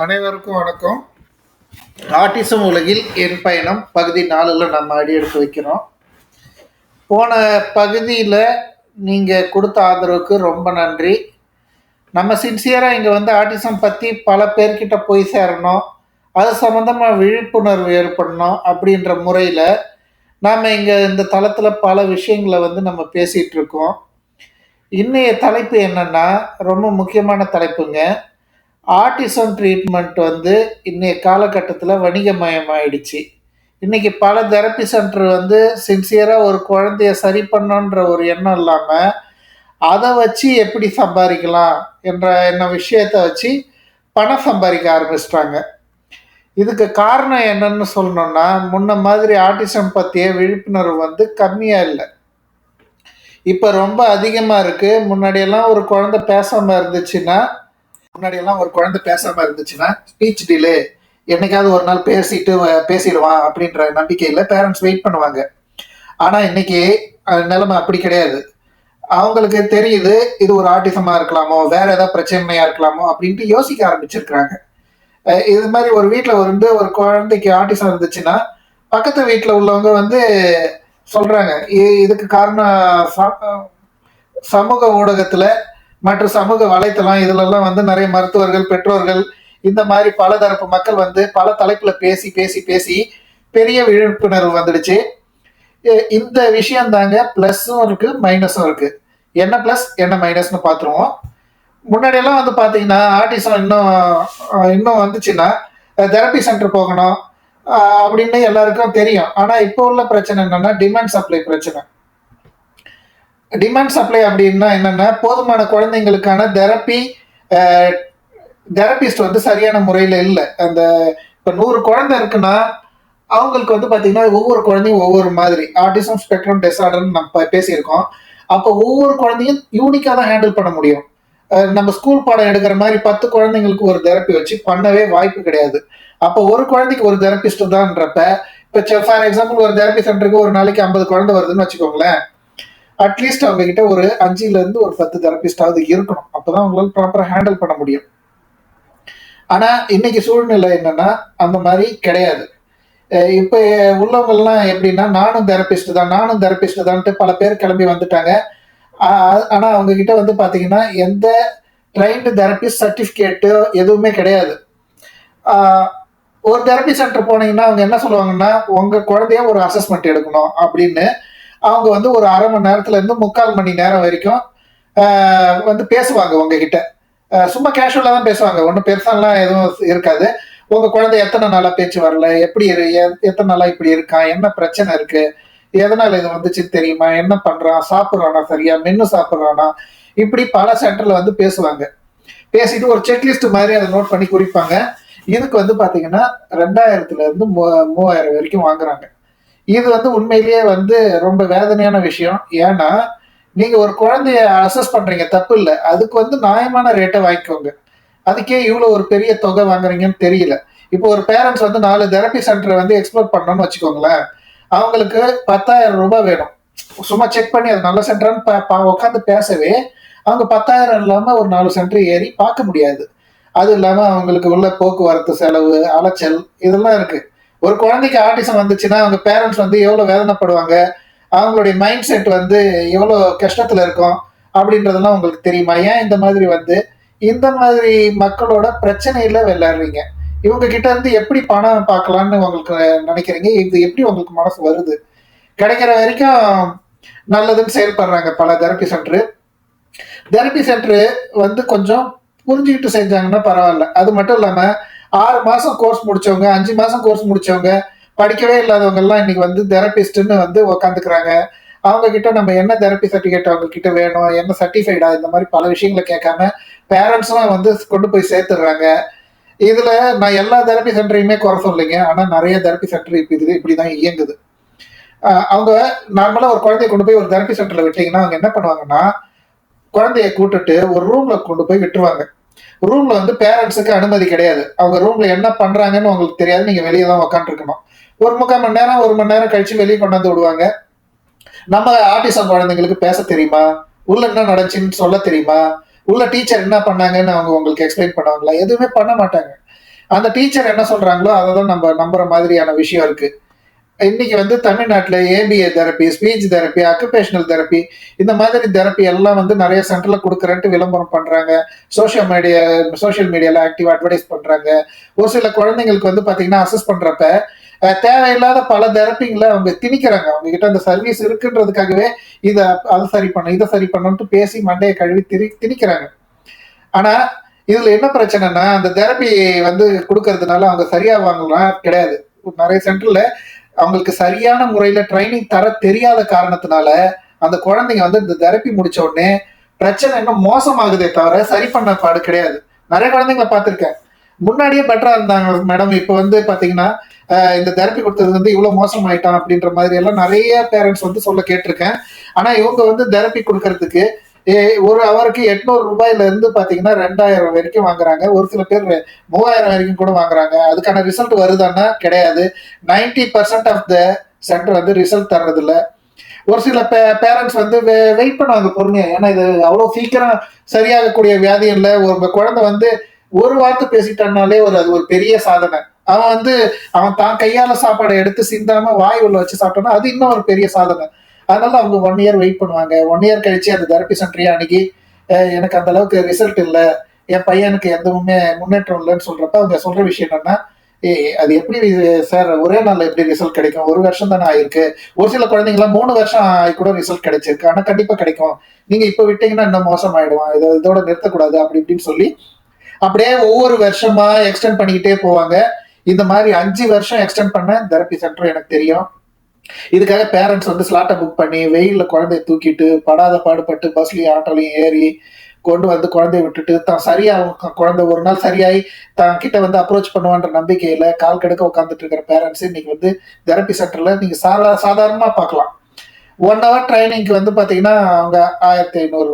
அனைவருக்கும் வணக்கம். ஆட்டிசம் உலகில் என் பயணம் பகுதி நாலில் நம்ம அடி எடுத்து வைக்கிறோம். போன பகுதியில் நீங்கள் கொடுத்த ஆதரவுக்கு ரொம்ப நன்றி. நம்ம சின்சியராக இங்கே வந்து ஆட்டிசம் பற்றி பல பேர்கிட்ட போய் சேரணும். அது சம்மந்தமாக விழிப்புணர்வு ஏற்படணும் அப்படின்ற முறையில் நாம் இங்கே இந்த தளத்தில் பல விஷயங்களை வந்து நம்ம பேசிகிட்டு இருக்கோம். தலைப்பு என்னென்னா ரொம்ப முக்கியமான தலைப்புங்க. ஆர்டிசம் ட்ரீட்மெண்ட் வந்து இன்றைய காலகட்டத்தில் வணிகமயமாயிடுச்சு. இன்றைக்கி பல தெரப்பி சென்டர் வந்து சின்சியராக ஒரு குழந்தைய சரி பண்ணணுன்ற ஒரு எண்ணம் இல்லாமல் அதை வச்சு எப்படி சம்பாதிக்கலாம் என்ற என்ன விஷயத்தை வச்சு பணம் சம்பாதிக்க ஆரம்பிச்சிட்டாங்க. இதுக்கு காரணம் என்னன்னு சொல்லணும்னா முன்ன மாதிரி ஆர்டிசம் பற்றிய விழிப்புணர்வு வந்து கம்மியாக இல்லை. இப்போ ரொம்ப அதிகமாக இருக்குது முன்னாடியெல்லாம் ஒரு குழந்தை பேசாமல் இருந்துச்சுன்னா முன்னாடியெல்லாம் ஒரு குழந்தை மாதிரி இருந்துச்சுன்னா ஸ்பீச் டிலே என்னைக்காவது ஒரு நாள் பேசிட்டு பேசிடுவான் அப்படின்ற நம்பிக்கையில் பேரண்ட்ஸ் வெயிட் பண்ணுவாங்க. ஆனால் இன்னைக்கு நிலைமை அப்படி கிடையாது. அவங்களுக்கு தெரியுது இது ஒரு ஆட்டிசமாக இருக்கலாமோ வேற ஏதாவது பிரச்சனையா இருக்கலாமோ அப்படின்ட்டு யோசிக்க ஆரம்பிச்சிருக்கிறாங்க. இது மாதிரி ஒரு வீட்டில் வந்து ஒரு குழந்தைக்கு ஆட்டிசம் இருந்துச்சுன்னா பக்கத்து வீட்டில் உள்ளவங்க வந்து சொல்றாங்க இதுக்கு காரணம் சமூக ஊடகத்துல மற்ற சமூக வலைத்தளம் இதுலெல்லாம் வந்து நிறைய மருத்துவர்கள் பெற்றோர்கள் இந்த மாதிரி பல தரப்பு மக்கள் வந்து பல தலைப்புல பேசி பேசி பேசி பெரிய விழிப்புணர்வு வந்துடுச்சு. இந்த விஷயம் தாங்க ப்ளஸ்ஸும் இருக்கு மைனஸும் இருக்கு. என்ன பிளஸ் என்ன மைனஸ்னு பார்த்துருவோம் முன்னாடியெல்லாம் வந்து பார்த்தீங்கன்னா ஆர்டிசம் இன்னும் இன்னும் வந்துச்சுன்னா தெரப்பி சென்டர் போகணும். அப்படின்னு எல்லாருக்கும் தெரியும். ஆனால் இப்போ உள்ள பிரச்சனை என்னன்னா டிமாண்ட் சப்ளை பிரச்சனை. டிமாண்ட் சப்ளை அப்படின்னா என்னென்னா போதுமான குழந்தைங்களுக்கான தெரப்பி தெரபிஸ்ட் வந்து சரியான முறையில் இல்லை. அந்த இப்போ நூறு குழந்தை இருக்குன்னா அவங்களுக்கு வந்து பார்த்தீங்கன்னா ஒவ்வொரு குழந்தையும் ஒவ்வொரு மாதிரி. ஆர்டிசம் ஸ்பெக்ட்ரம் டிசார்டர்னு நம்ம பேசியிருக்கோம். அப்போ ஒவ்வொரு குழந்தையும் யூனிக்காக தான் ஹேண்டில் பண்ண முடியும். நம்ம ஸ்கூல் பாடம் எடுக்கிற மாதிரி பத்து குழந்தைங்களுக்கு ஒரு தெரப்பி வச்சு பண்ணவே வாய்ப்பு கிடையாது. அப்போ ஒரு குழந்தைக்கு ஒரு தெரப்பிஸ்ட் தான்றப்ப இப்போ ஃபார் எக்ஸாம்பிள் ஒரு தெரப்பி சென்டருக்கு ஒரு நாளைக்கு ஐம்பது குழந்தை வருதுன்னு வச்சுக்கோங்களேன். அட்லீஸ்ட் அவங்க கிட்ட ஒரு அஞ்சுல இருந்து ஒரு பத்து தெரபிஸ்டாவது இருக்கணும். அப்பதான் அவங்களால ப்ராப்பரா ஹேண்டில் பண்ண முடியும். ஆனா இன்னைக்கு சூழ்நிலை என்னன்னா அந்த மாதிரி கிடையாது. இப்ப உள்ளவங்கள்லாம் எப்படின்னா நானும் தெரபிஸ்ட் தான் நானும் தெரபிஸ்ட் தான்ட்டு பல பேர் கிளம்பி வந்துட்டாங்க. ஆனா அவங்க கிட்ட வந்து பாத்தீங்கன்னா எந்த ட்ரைன்டு தெரபிஸ்ட் சர்டிஃபிகேட்டு எதுவுமே கிடையாது. ஒரு தெரப்பி சென்டர் போனீங்கன்னா அவங்க என்ன சொல்லுவாங்கன்னா உங்க குழந்தைய ஒரு அசஸ்மெண்ட் எடுக்கணும் அப்படின்னு அவங்க வந்து ஒரு அரை மணி நேரத்துல இருந்து முக்கால் மணி நேரம் வரைக்கும் வந்து பேசுவாங்க உங்ககிட்ட. சும்மா கேஷுவலாக தான் பேசுவாங்க. ஒன்றும் பெருசாலாம் எதுவும் இருக்காது. உங்க குழந்தை எத்தனை நாளா பேச்சு வரல? எப்படி எத்தனை நாளா இப்படி இருக்கான் என்ன பிரச்சனை இருக்கு? எதனால இது வந்துச்சு தெரியுமா? என்ன பண்றான்? சாப்பிட்றானா சரியா? மென்னு சாப்பிட்றானா? இப்படி பல சென்டர்ல வந்து பேசுவாங்க. பேசிட்டு ஒரு செக்லிஸ்ட் மாதிரி அதை நோட் பண்ணி குறிப்பாங்க. இதுக்கு வந்து பாத்தீங்கன்னா ரெண்டாயிரத்துல இருந்து மூ- மூவாயிரம் வரைக்கும் வாங்குறாங்க. இது வந்து உண்மையிலேயே வந்து ரொம்ப வேதனையான விஷயம். ஏன்னா நீங்க ஒரு குழந்தைய அசஸ் பண்றீங்க தப்பு இல்லை. அதுக்கு வந்து நியாயமான ரேட்டை வாங்கிக்கோங்க. அதுக்கே இவ்வளோ ஒரு பெரிய தொகை வாங்குறீங்கன்னு தெரியல. இப்போ ஒரு பேரண்ட்ஸ் வந்து நாலு தெரப்பி சென்டரை வந்து எக்ஸ்ப்ளோர் பண்ணணும்னு வச்சுக்கோங்களேன். அவங்களுக்கு பத்தாயிரம் ரூபாய் வேணும். சும்மா செக் பண்ணி அது நல்ல சென்டர்னு உட்காந்து பேசவே அவங்க பத்தாயிரம் இல்லாம ஒரு நாலு சென்டர் ஏறி பார்க்க முடியாது. அது இல்லாம அவங்களுக்கு உள்ள போக்குவரத்து செலவு அலைச்சல் இதெல்லாம் இருக்கு. ஒரு குழந்தைக்கு ஆட்டிசம் வந்துச்சுன்னா அவங்க பேரண்ட்ஸ் வந்து எவ்வளோ வேதனைப்படுவாங்க? அவங்களுடைய மைண்ட் செட் வந்து எவ்வளோ கஷ்டத்தில் இருக்கும்? அப்படின்றதெல்லாம் உங்களுக்கு தெரியுமா? ஏன் இந்த மாதிரி வந்து? இந்த மாதிரி மக்களோட பிரச்சனையில விளையாடுறீங்க. இவங்க கிட்ட இருந்து எப்படி பணம் பார்க்கலான்னு உங்களுக்கு நினைக்கிறீங்க? இது எப்படி உங்களுக்கு மனசு வருது? கிடைக்கிற வரைக்கும் நல்லதுன்னு செயல்படுறாங்க பல தெரப்பி சென்டரு தெரப்பி சென்டரு வந்து கொஞ்சம் புரிஞ்சுக்கிட்டு செஞ்சாங்கன்னா பரவாயில்ல. அது மட்டும் இல்லாமல் ஆறு மாசம் கோர்ஸ் முடிச்சவங்க அஞ்சு மாசம் கோர்ஸ் முடிச்சவங்க படிக்கவே இல்லாதவங்க எல்லாம் இன்னைக்கு வந்து தெரபிஸ்ட்னு வந்து உக்காந்துக்கிறாங்க. அவங்க கிட்ட நம்ம என்ன தெரப்பி சர்டிஃபிகேட் அவங்க கிட்ட வேணும் என்ன சர்டிஃபைடா இந்த மாதிரி பல விஷயங்களை கேட்காம பேரண்ட்ஸ்லாம் வந்து கொண்டு போய் சேர்த்துடுறாங்க. இதுல நான் எல்லா தெரப்பி சென்டரையுமே குறை சொல்லிங்க ஆனா நிறைய தெரப்பி சென்டர் இப்போ இது இப்படிதான் இயங்குது. அவங்க நார்மலா ஒரு குழந்தைய கொண்டு போய் ஒரு தெரப்பி சென்டர்ல விட்டீங்கன்னா அவங்க என்ன பண்ணுவாங்கன்னா குழந்தைய கூட்டுட்டு ஒரு ரூம்ல கொண்டு போய் விட்டுருவாங்க. ரூம்ல வந்து பேரண்ட்ஸுக்கு அனுமதி கிடையாது. அவங்க ரூம்ல என்ன பண்றாங்கன்னு உங்களுக்கு தெரியாது. நீங்க வெளியே தான் உக்காந்துருக்கணும். ஒரு முக்கால் மணி நேரம் ஒரு மணி நேரம் கழிச்சு வெளியே கொண்டாந்து விடுவாங்க. நம்ம ஆர்டிசம் குழந்தைங்களுக்கு பேச தெரியுமா? உள்ள என்ன நடந்துச்சுன்னு சொல்ல தெரியுமா? உள்ள டீச்சர் என்ன பண்ணாங்கன்னு அவங்க உங்களுக்கு எக்ஸ்பிளைன் பண்ணுவாங்களா? எதுவுமே பண்ண மாட்டாங்க. அந்த டீச்சர் என்ன சொல்றாங்களோ அதை தான் நம்ம நம்புற மாதிரியான விஷயம் இருக்கு. இன்னைக்கு வந்து தமிழ்நாட்டில் ABA therapy speech therapy occupational therapy இந்த மாதிரி தெரப்பி எல்லாம் வந்து நிறைய சென்டரில் கொடுக்குறேன்ட்டு விளம்பரம் பண்றாங்க. சோஷியல் மீடியா சோஷியல் மீடியாவில் ஆக்டிவ் அட்வர்டைஸ் பண்ணுறாங்க ஒரு சில குழந்தைங்களுக்கு வந்து பார்த்தீங்கன்னா அசஸ் பண்ணுறப்ப தேவையில்லாத பல தெரப்பிங்களை அவங்க திணிக்கிறாங்க. அவங்க கிட்ட அந்த சர்வீஸ் இருக்குன்றதுக்காகவே இதை அதை சரி பண்ண இதை சரி பண்ணணும்ட்டு பேசி மண்டையை கழுவி திரி திணிக்கிறாங்க. ஆனால் இதில் என்ன பிரச்சனைனா அந்த தெரப்பி வந்து கொடுக்கறதுனால அவங்க சரியாவாங்கலாம் கிடையாது. நிறைய சென்டர்ல அவங்களுக்கு சரியான முறையில ட்ரைனிங் தர தெரியாத காரணத்தினால அந்த குழந்தைங்க வந்து இந்த தெரப்பி முடிச்ச உடனே பிரச்சனை இன்னும் மோசமாகுதே தவிர சரி பண்ண பாடு கிடையாது. நிறைய குழந்தைங்களை பார்த்துருக்கேன். முன்னாடியே பெட்டரா இருந்தாங்க மேடம் இப்போ வந்து பாத்தீங்கன்னா இந்த தெரப்பி கொடுத்தது வந்து இவ்வளவு மோசமாயிட்டான் அப்படின்ற மாதிரி எல்லாம் நிறைய பேரண்ட்ஸ் வந்து சொல்ல கேட்டிருக்கேன். ஆனா இவங்க வந்து தெரப்பி கொடுக்கறதுக்கு ஒரு அவருக்கு எட்நூறு ரூபாயில இருந்து பாத்தீங்கன்னா ரெண்டாயிரம் வரைக்கும் வாங்குறாங்க. ஒரு சில பேர் மூவாயிரம் வரைக்கும் கூட வாங்குறாங்க. அதுக்கான ரிசல்ட் வருதான்னா கிடையாது. 90% பர்சன்ட் ஆஃப் த சென்டர் வந்து ரிசல்ட் தர்றது இல்ல ஒரு சில பே பேரண்ட்ஸ் வந்து வெயிட் பண்ணுவாங்க பொறுமையா. ஏன்னா இது அவ்வளோ சீக்கிரம் சரியாகக்கூடிய வியாதி இல்லை. ஒரு குழந்தை வந்து ஒரு வார்த்தை பேசிட்டானாலே ஒரு அது ஒரு பெரிய சாதனை. அவன் வந்து அவன் தான் கையால சாப்பாடை எடுத்து சிந்தாம வாய் உள்ள வச்சு சாப்பிட்டானா அது இன்னும் ஒரு பெரிய சாதனை. அதனால அவங்க ஒன் இயர் வெயிட் பண்ணுவாங்க. ஒன் இயர் கழிச்சு அந்த தெரப்பி சென்டரையே அணுகி எனக்கு அந்த அளவுக்கு ரிசல்ட் இல்லை. என் பையனுக்கு எதுவுமே முன்னேற்றம் இல்லைன்னு சொல்றப்ப அவங்க சொல்ற விஷயம் என்னன்னா ஏ அது எப்படி சார் ஒரே நாள்ல எப்படி ரிசல்ட் கிடைக்கும்? ஒரு வருஷம் தானே ஆயிருக்கு. ஒரு சில குழந்தைங்களாம் மூணு வருஷம் ஆகி கூட ரிசல்ட் கிடைச்சிருக்கு. ஆனா கண்டிப்பா கிடைக்கும். நீங்க இப்ப விட்டீங்கன்னா இன்னும் மோசம் ஆயிடுவான் இதை இதோட நிறுத்தக்கூடாது. அப்படி இப்படின்னு சொல்லி அப்படியே ஒவ்வொரு வருஷமா எக்ஸ்டெண்ட் பண்ணிக்கிட்டே போவாங்க. இந்த மாதிரி அஞ்சு வருஷம் எக்ஸ்டெண்ட் பண்ண தெரப்பி சென்டர் எனக்கு தெரியும். இதுக்காக பேரண்ட்ஸ் வந்து ஸ்லாட்டை புக் பண்ணி வெயிலில் குழந்தைய தூக்கிட்டு படாத பாடுபட்டு பஸ்லையும் ஆட்டோலையும் ஏறி கொண்டு வந்து குழந்தைய விட்டுட்டு தான் சரியா குழந்தை ஒரு நாள் சரியாயி தான் கிட்ட வந்து அப்ரோச் பண்ணுவான்ற நம்பிக்கையில கால் கெடுக்க உட்காந்துட்டு இருக்கிற பேரண்ட்ஸ் இன்னைக்கு வந்து தெரப்பி சென்டர்ல நீங்க சாதா சாதாரணமா பார்க்கலாம். ஒன் ஹவர் ட்ரைனிங்க்கு வந்து பாத்தீங்கன்னா அவங்க ஆயிரத்தி ஐநூறு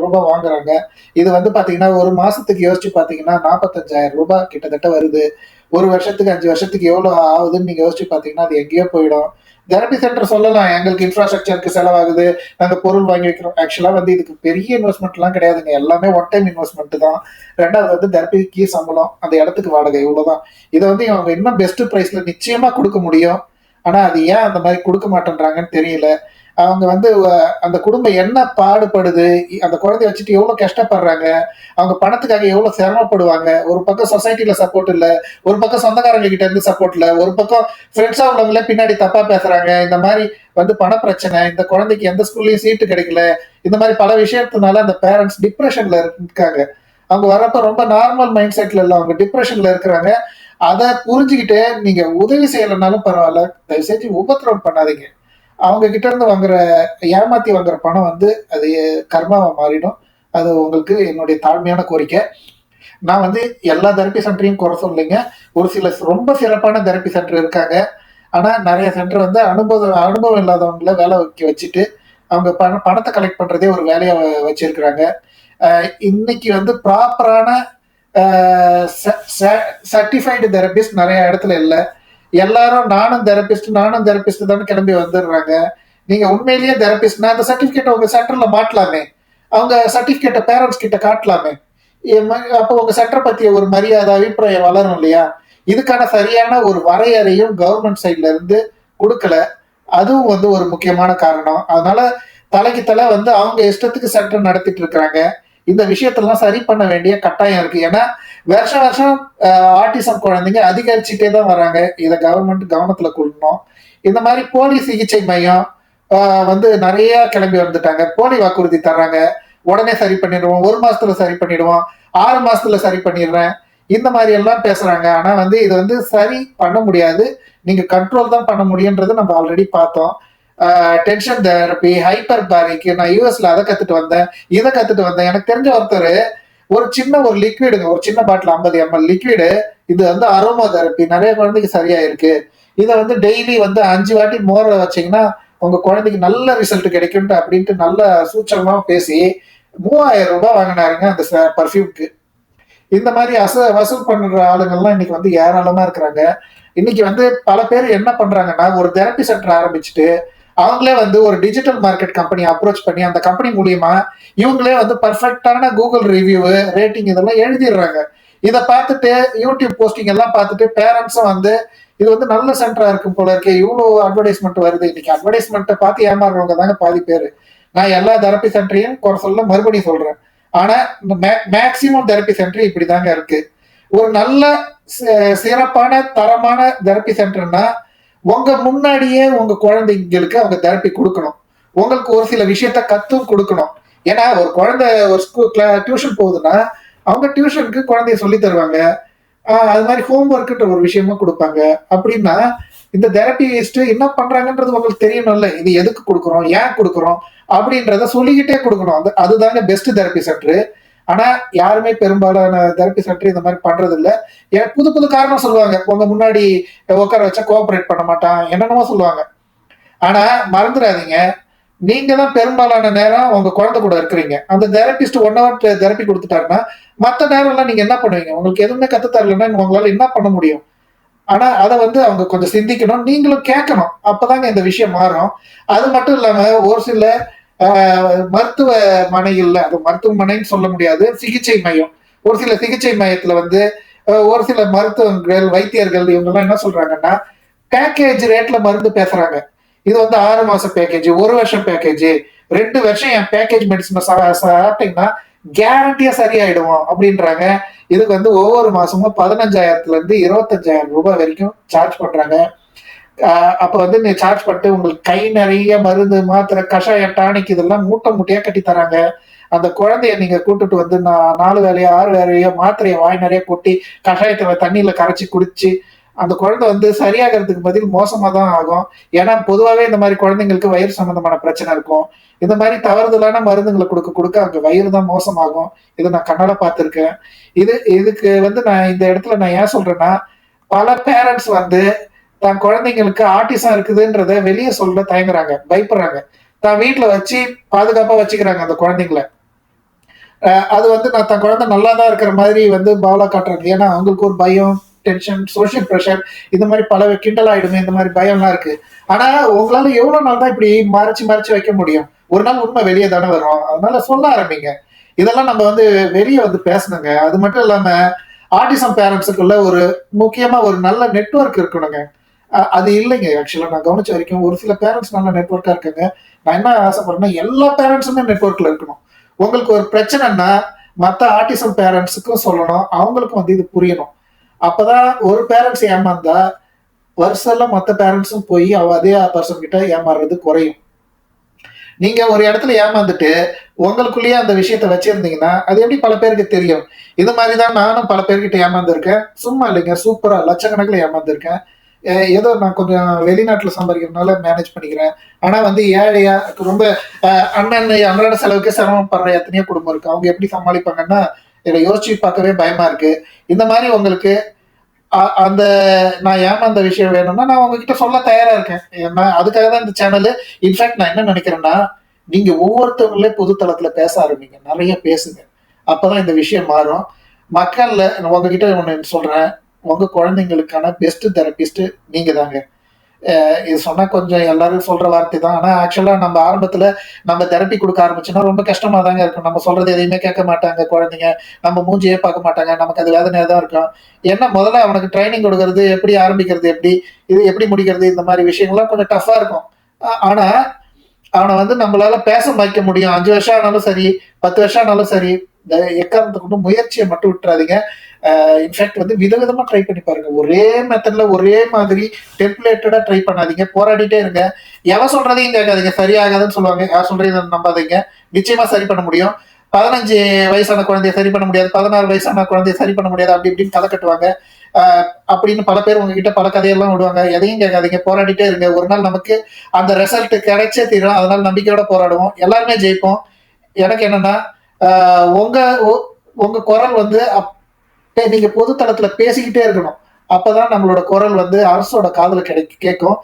ரூபாய் வாங்குறாங்க. இது வந்து பாத்தீங்கன்னா ஒரு மாசத்துக்கு யோசிச்சு பாத்தீங்கன்னா நாற்பத்தஞ்சாயிரம் ரூபாய் கிட்டத்தட்ட வருது. ஒரு வருஷத்துக்கு அஞ்சு வருஷத்துக்கு எவ்வளவு ஆகுதுன்னு நீங்க யோசிச்சு பாத்தீங்கன்னா அது எங்கேயோ போயிடும். தெரப்பி சென்டர் சொல்லலாம். எங்களுக்கு இன்ஃப்ராஸ்ட்ரக்சருக்கு செலவாகுது. நாங்கள் பொருள் வாங்கி வைக்கிறோம். ஆக்சுவலாக வந்து இதுக்கு பெரிய இன்வெஸ்ட்மெண்ட்லாம் கிடையாதுங்க. எல்லாமே ஒன் டைம் இன்வெஸ்ட்மெண்ட் தான். ரெண்டாவது வந்து தெரபிக்கு சம்பளம். அந்த இடத்துக்கு வாடகை இவ்வளோதான் இதை வந்து இவங்க இன்னும் பெஸ்ட் ப்ரைஸில் நிச்சயமாக கொடுக்க முடியும். ஆனால் அது ஏன் அந்த மாதிரி கொடுக்க மாட்டேன்றாங்கன்னு தெரியல. அவங்க வந்து அந்த குடும்பம் என்ன பாடுபடுது அந்த குழந்தைய வச்சுட்டு எவ்வளவு கஷ்டப்படுறாங்க அவங்க பணத்துக்காக எவ்வளவு சிரமப்படுவாங்க ஒரு பக்கம் சொசைட்டில சப்போர்ட் இல்ல ஒரு பக்கம் சொந்தக்காரங்க கிட்ட இருந்து சப்போர்ட் இல்ல ஒரு பக்கம் ஃப்ரெண்ட்ஸா உள்ளவங்களே பின்னாடி தப்பா பேசுறாங்க இந்த மாதிரி வந்து பண பிரச்சனை இந்த குழந்தைக்கு எந்த ஸ்கூல்லயும் சீட்டு கிடைக்கல இந்த மாதிரி பல விஷயத்தினால அந்த பேரண்ட்ஸ் டிப்ரெஷன்ல இருக்காங்க. அவங்க வரப்ப ரொம்ப நார்மல் மைண்ட் செட்ல இல்ல அவங்க டிப்ரெஷன்ல இருக்கிறாங்க. அதை புரிஞ்சுக்கிட்டு நீங்க உதவி செய்யலைனாலும் பரவாயில்ல தயவு செஞ்சு உபத்திரவம் பண்ணாதீங்க. அவங்க கிட்ட இருந்து வாங்குற ஏமாத்தி வாங்குற பணம் வந்து அது கர்மாவை மாறிடும். அது உங்களுக்கு என்னுடைய தாழ்மையான கோரிக்கை. நான் வந்து எல்லா தெரப்பி சென்டரையும் குறை சொல்லலைங்க. ஒரு சில ரொம்ப சிறப்பான தெரப்பி சென்டர் இருக்காங்க. ஆனா நிறைய சென்டர் வந்து அனுபவம் அனுபவம் இல்லாதவங்கள வேலை வைக்க வச்சுட்டு அவங்க பண பணத்தை கலெக்ட் பண்றதே ஒரு வேலையை வச்சிருக்கிறாங்க. இன்னைக்கு வந்து ப்ராப்பரான சர்டிஃபைடு தெரபிஸ்ட் நிறைய இடத்துல இல்லை. எல்லாரும் நானும் தெரபிஸ்ட் நானும் தெரபிஸ்ட் தான் கிளம்பி வந்துடுறாங்க. நீங்க உண்மையிலேயே தெரபிஸ்ட்னா அந்த சர்டிபிகேட் உங்க சென்டர்ல மாட்டலாமே. அவங்க சர்டிபிகேட்டை பேரண்ட்ஸ் கிட்ட காட்டலாமே. அப்போ உங்க சென்டர் பத்திய ஒரு மரியாதை அபிப்பிராயம் வளரும் இல்லையா? இதுக்கான சரியான ஒரு வரையறையும் கவர்மெண்ட் சைட்ல இருந்து கொடுக்கல. அதுவும் வந்து ஒரு முக்கியமான காரணம். அதனால தலைக்கு தலை வந்து அவங்க இஷ்டத்துக்கு சென்டர் நடத்திட்டு இருக்கிறாங்க. இந்த விஷயத்தெல்லாம் சரி பண்ண வேண்டிய கட்டாயம் இருக்கு. ஏன்னா வருஷம் வருஷம் ஆட்டிசம் குழந்தைங்க அதிகரிச்சுட்டே தான் வராங்க. இதை கவர்மெண்ட் கவனத்துல கொள்ளணும். இந்த மாதிரி போலி சிகிச்சை மையம் வந்து நிறைய கிளம்பி வந்துட்டாங்க. போலி வாக்குறுதி தர்றாங்க. உடனே சரி பண்ணிடுவோம். ஒரு மாசத்துல சரி பண்ணிடுவோம். ஆறு மாசத்துல சரி பண்ணிடுறேன். இந்த மாதிரி எல்லாம் பேசுறாங்க. ஆனா வந்து இது வந்து சரி பண்ண முடியாது. நீங்க கண்ட்ரோல் தான் பண்ண முடியுன்றது நம்ம ஆல்ரெடி பார்த்தோம். டென்ஷன் தெரப்பி ஹைப்பர் பாரிக்கு நான் யூஎஸ்ல அதை கத்துட்டு வந்தேன் இதை கத்துட்டு வந்தேன். எனக்கு தெரிஞ்ச ஒருத்தர் ஒரு சின்ன ஒரு லிக்விடுங்க ஒரு சின்ன பாட்டில் ஐம்பது எம்எல் லிக்விடு இது வந்து அரோமா தெரப்பி நிறைய குழந்தைக்கு சரியா இருக்கு இதை வந்து டெய்லி வந்து அஞ்சு வாட்டி மோர வச்சிங்கன்னா உங்க குழந்தைக்கு நல்ல ரிசல்ட் கிடைக்கும்ட்டு அப்படின்ட்டு நல்ல சூச்சகமா பேசி மூவாயிரம் ரூபாய் வாங்கினாருங்க அந்த பர்ஃப்யூம்க்கு இந்த மாதிரி அச வசூல் பண்ற ஆளுங்கள்லாம் இன்னைக்கு வந்து ஏராளமா இருக்கிறாங்க. இன்னைக்கு வந்து பல பேர் என்ன பண்றாங்கன்னா ஒரு தெரப்பி சென்டர் ஆரம்பிச்சுட்டு அவங்களே வந்து ஒரு டிஜிட்டல் மார்க்கெட் கம்பெனி அப்ரோச் பண்ணி அந்த கம்பெனி மூலியமா இவங்களே வந்து பர்ஃபெக்டான கூகுள் ரிவ்யூ ரேட்டிங் இதெல்லாம் எழுதிடுறாங்க. இதை பார்த்துட்டு யூடியூப் போஸ்டிங் எல்லாம் பார்த்துட்டு பேரண்ட்ஸும் வந்து இது வந்து நல்ல சென்டரா இருக்கும் போல இருக்கு இவ்வளோ அட்வர்டைஸ்மெண்ட் வருது. இன்னைக்கு அட்வர்டைஸ்மெண்ட்டை பார்த்து ஏமாறுறவங்க தாங்க பாதி பேர். நான் எல்லா தெரப்பி சென்டரையும் குறை சொல்ல மறுபடியும் சொல்றேன். ஆனா மேக்சிமம் தெரப்பி சென்டர் இப்படிதாங்க இருக்கு. ஒரு நல்ல சிறப்பான தரமான தெரப்பி சென்டர்னா உங்க முன்னாடியே உங்க குழந்தைங்களுக்கு அவங்க தெரப்பி கொடுக்கணும். உங்களுக்கு ஒரு சில விஷயத்த கத்தும் கொடுக்கணும். ஏன்னா ஒரு குழந்தை ஒரு ஸ்கூல் டியூஷன் போகுதுன்னா அவங்க டியூஷனுக்கு குழந்தைய சொல்லி தருவாங்க. அது மாதிரி ஹோம் ஒர்க்குன்ற ஒரு விஷயமும் கொடுப்பாங்க. அப்படின்னா இந்த தெரபிஸ்ட் என்ன பண்றாங்கன்றது உங்களுக்கு தெரியணும்ல. இது எதுக்கு கொடுக்குறோம்? ஏன் கொடுக்குறோம்? அப்படின்றத சொல்லிக்கிட்டே கொடுக்கணும். அது அதுதாங்க பெஸ்ட் தெரப்பி சென்டர் ஆனா யாருமே பெரும்பாலான தெரப்பி சென்டர் இந்த மாதிரி பண்றது இல்ல ஏன் புது புது காரணம் சொல்லுவாங்க. உங்க முன்னாடி உட்கார வச்சா கோஆபரேட் பண்ண மாட்டான் என்னென்னமோ சொல்லுவாங்க. ஆனா மறந்துடாதீங்க. நீங்க தான் பெரும்பாலான நேரம் உங்க குழந்தை கூட இருக்கிறீங்க. அந்த தெரபிஸ்ட் ஒன் ஹவர் தெரப்பி கொடுத்துட்டாருன்னா மற்ற நேரம்லாம் நீங்க என்ன பண்ணுவீங்க? உங்களுக்கு எதுவுமே கத்து தரலன்னா உங்களால என்ன பண்ண முடியும்? ஆனா அதை வந்து அவங்க கொஞ்சம் சிந்திக்கணும். நீங்களும் கேட்கணும். அப்பதாங்க இந்த விஷயம் மாறும். அது மட்டும் இல்லாம ஒரு சில ஆஹ், மருத்துவமனைகள்ல அது மருத்துவமனைன்னு சொல்ல முடியாது சிகிச்சை மையம். ஒரு சில சிகிச்சை மையத்துல வந்து ஒரு சில மருத்துவங்கள் வைத்தியர்கள் இவங்கெல்லாம் என்ன சொல்றாங்கன்னா பேக்கேஜ் ரேட்ல மருந்து பேசுறாங்க. இது வந்து ஆறு மாசம் பேக்கேஜ் ஒரு வருஷம் பேக்கேஜ் ரெண்டு வருஷம் என் பேக்கேஜ் மெடிசனை சாப்பிட்டீங்கன்னா கேரண்டியா சரியாயிடும் அப்படின்றாங்க. இதுக்கு வந்து ஒவ்வொரு மாசமும் பதினஞ்சாயிரத்துல இருந்து இருபத்தஞ்சாயிரம் ரூபாய் வரைக்கும் சார்ஜ் பண்றாங்க. அப்ப வந்து நீ சார்ஜ் பண்ணிட்டு உங்களுக்கு கை நிறைய மருந்து மாத்திரை கஷாயம் டானிக் இதெல்லாம் மூட்டை மூட்டையா கட்டி தராங்க. அந்த குழந்தைய நீங்க கூட்டுட்டு வந்து நான் நாலு வேலையோ ஆறு வேலையோ மாத்திரையை வாய் நிறைய கொட்டி கஷாயத்துல தண்ணியில கரைச்சி குடிச்சு அந்த குழந்தை வந்து சரியாகிறதுக்கு பதில் மோசமா தான் ஆகும். ஏன்னா பொதுவாகவே இந்த மாதிரி குழந்தைங்களுக்கு வயிறு சம்பந்தமான பிரச்சனை இருக்கும். இந்த மாதிரி தவறுதலான மருந்துங்களை கொடுக்க கொடுக்க அங்க வயிறு தான் மோசமாகும். இதை நான் கண்ணால பார்த்துருக்கேன். இது இதுக்கு வந்து நான் இந்த இடத்துல நான் ஏன் சொல்றேன்னா பல பேரண்ட்ஸ் வந்து தன் குழந்தைங்களுக்கு ஆட்டிசம் இருக்குதுன்றத வெளியே சொல்ல தயங்குறாங்க பயப்படுறாங்க. தான் வீட்டுல வச்சு பாதுகாப்பா வச்சுக்கிறாங்க அந்த குழந்தைங்கள. அது வந்து நான் தன் குழந்தை நல்லா தான் இருக்கிற மாதிரி வந்து பாவலா காட்டுறது. ஏன்னா அவங்களுக்கு ஒரு பயம் டென்ஷன் சோஷியல் ப்ரெஷர் இந்த மாதிரி பல கிண்டல் ஆயிடுமே இந்த மாதிரி பயம்லாம் இருக்கு. ஆனா உங்களால எவ்வளவு நாள் தான் இப்படி மறைச்சு மறைச்சு வைக்க முடியும்? ஒரு நாள் உண்மை வெளியே தானே வரும். அதனால சொல்ல ஆரம்பிங்க. இதெல்லாம் நம்ம வந்து வெளியே வந்து பேசணுங்க. அது மட்டும் இல்லாம ஆர்டிசம் பேரண்ட்ஸுக்குள்ள ஒரு முக்கியமா ஒரு நல்ல நெட்வொர்க் இருக்கணுங்க. அது இல்லைங்க. ஆக்சுவலாக நான் கவனிச்ச வரைக்கும் ஒரு சில பேரண்ட்ஸ் நல்ல நெட்ஒர்க்காக இருக்காங்க. நான் என்ன ஆசைப்படுறேன்னா எல்லா பேரண்ட்ஸுமே நெட்ஒர்க்கில் இருக்கணும். உங்களுக்கு ஒரு பிரச்சனைன்னா மற்ற ஆர்டிசம் பேரண்ட்ஸுக்கும் சொல்லணும். அவங்களுக்கும் வந்து இது புரியணும். அப்போதான் ஒரு பேரண்ட்ஸ் ஏமாந்தா வருஷம்லாம் மற்ற பேரண்ட்ஸும் போய் அவ அதே பர்சன் கிட்ட ஏமாறுறது குறையும். நீங்க ஒரு இடத்துல ஏமாந்துட்டு உங்களுக்குள்ளேயே அந்த விஷயத்த வச்சிருந்தீங்கன்னா அது எப்படி பல பேருக்கு தெரியும்? இது மாதிரி தான் நானும் பல பேர்கிட்ட ஏமாந்துருக்கேன். சும்மா இல்லைங்க சூப்பரா லட்சக்கணக்கில் ஏமாந்துருக்கேன். ஏதோ நான் கொஞ்சம் வெளிநாட்டில் சம்பாதிக்கிறதுனால மேனேஜ் பண்ணிக்கிறேன். ஆனால் வந்து ஏழையா ரொம்ப அண்ணன் அன்றாட செலவுக்கு சிரமப்படுற எத்தனையோ குடும்பம் இருக்கு. அவங்க எப்படி சமாளிப்பாங்கன்னா இதை யோசிச்சு பார்க்கவே பயமா இருக்கு. இந்த மாதிரி உங்களுக்கு அ- அந்த நான் ஏமாந்த விஷயம் வேணும்னா நான் உங்ககிட்ட சொல்ல தயாரா இருக்கேன். ஏன்னா அதுக்காக தான் இந்த சேனல் இன்ஃபேக்ட் நான் என்ன நினைக்கிறேன்னா நீங்க ஒவ்வொருத்தவங்களே பொதுத்தளத்துல பேச ஆரம்பிங்க. நிறைய பேசுங்க. அப்பதான் இந்த விஷயம் மாறும். மக்கள்ல உங்ககிட்ட ஒன்று சொல்றேன். உங்க குழந்தைங்களுக்கான பெஸ்ட் தெரபிஸ்ட் நீங்க தாங்க இது சொன்னா கொஞ்சம் எல்லாரும் சொல்ற வார்த்தை தான். ஆனா ஆக்சுவலா நம்ம ஆரம்பத்துல நம்ம தெரப்பி கொடுக்க ஆரம்பிச்சோன்னா ரொம்ப கஷ்டமா தாங்க இருக்கும். நம்ம சொல்றது எதையுமே கேட்க மாட்டாங்க குழந்தைங்க. நம்ம மூஞ்சியே பார்க்க மாட்டாங்க. நமக்கு அது வேதனையா தான் இருக்கும். என்ன முதல்ல அவனுக்கு ட்ரைனிங் கொடுக்கறது எப்படி ஆரம்பிக்கிறது எப்படி இது எப்படி முடிக்கிறது இந்த மாதிரி விஷயங்கள்லாம் கொஞ்சம் டஃப்பாக இருக்கும். ஆனால் ஆனா அவனை வந்து நம்மளால பேச வைக்க முடியும். அஞ்சு வருஷம் ஆனாலும் சரி பத்து வருஷம் ஆனாலும் சரி இந்த எக்காரணத்தை கொண்டு முயற்சியை மட்டும் விட்டுறாதீங்க. இன்ஃபேக்ட் வந்து விதவிதமாக ட்ரை பண்ணி பாருங்க. ஒரே மெத்தட்ல ஒரே மாதிரி டெம்ப்ளேட்டடாக ட்ரை பண்ணாதீங்க. போராடிட்டே இருங்க. எவன் சொல்றதையும் கேட்காதீங்க. சரியாகாதுன்னு சொல்லுவாங்க. யார் சொல்றதையும் நம்பாதீங்க. நிச்சயமா சரி பண்ண முடியும். பதினஞ்சு வயசான குழந்தைய சரி பண்ண முடியாது. பதினாறு வயசான குழந்தைய சரி பண்ண முடியாது. அப்படி இப்படின்னு கதை கட்டுவாங்க. அப்படின்னு பல பேர் உங்ககிட்ட பல கதையெல்லாம் விடுவாங்க. எதையும் கேட்காதீங்க. போராடிட்டே இருங்க. ஒரு நாள் நமக்கு அந்த ரிசல்ட் கிடைச்சே தீரும். அதனால நம்பிக்கையோட போராடுவோம். எல்லாருமே ஜெயிப்போம். எனக்கு என்னன்னா உங்க உங்க குரல் வந்து அப்- நீங்க பொது தளத்துல பேசிக்கிட்டே இருக்கணும். அப்பதான் நம்மளோட குரல் வந்து அரசோட காதல கிடை கேட்கும்.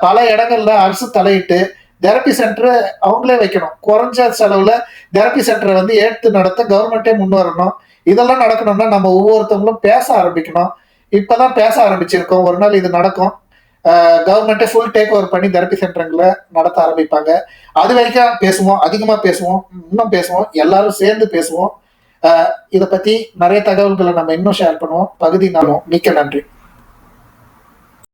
பல இடங்கள்ல அரசு தலையிட்டு தெரப்பி சென்டர் அவங்களே வைக்கணும். குறைஞ்ச செலவுல தெரப்பி சென்டரை வந்து ஏற்று நடத்த கவர்மெண்ட்டே முன் வரணும். இதெல்லாம் நடக்கணும்னா நம்ம ஒவ்வொருத்தவங்களும் பேச ஆரம்பிக்கணும். இப்பதான் பேச ஆரம்பிச்சிருக்கோம். ஒரு நாள் இது நடக்கும். கவர்மெண்ட்டே ஃபுல் டேக் ஓவர் பண்ணி தெரப்பி சென்டருங்களை நடத்த ஆரம்பிப்பாங்க. அது வரைக்கும் பேசுவோம். அதிகமா பேசுவோம். இன்னும் பேசுவோம். எல்லாரும் சேர்ந்து பேசுவோம். இதை பத்தி நிறைய தகவல்களை நம்ம இன்னும் ஷேர் பண்ணுவோம். பகுதி நாளும். மிக்க நன்றி.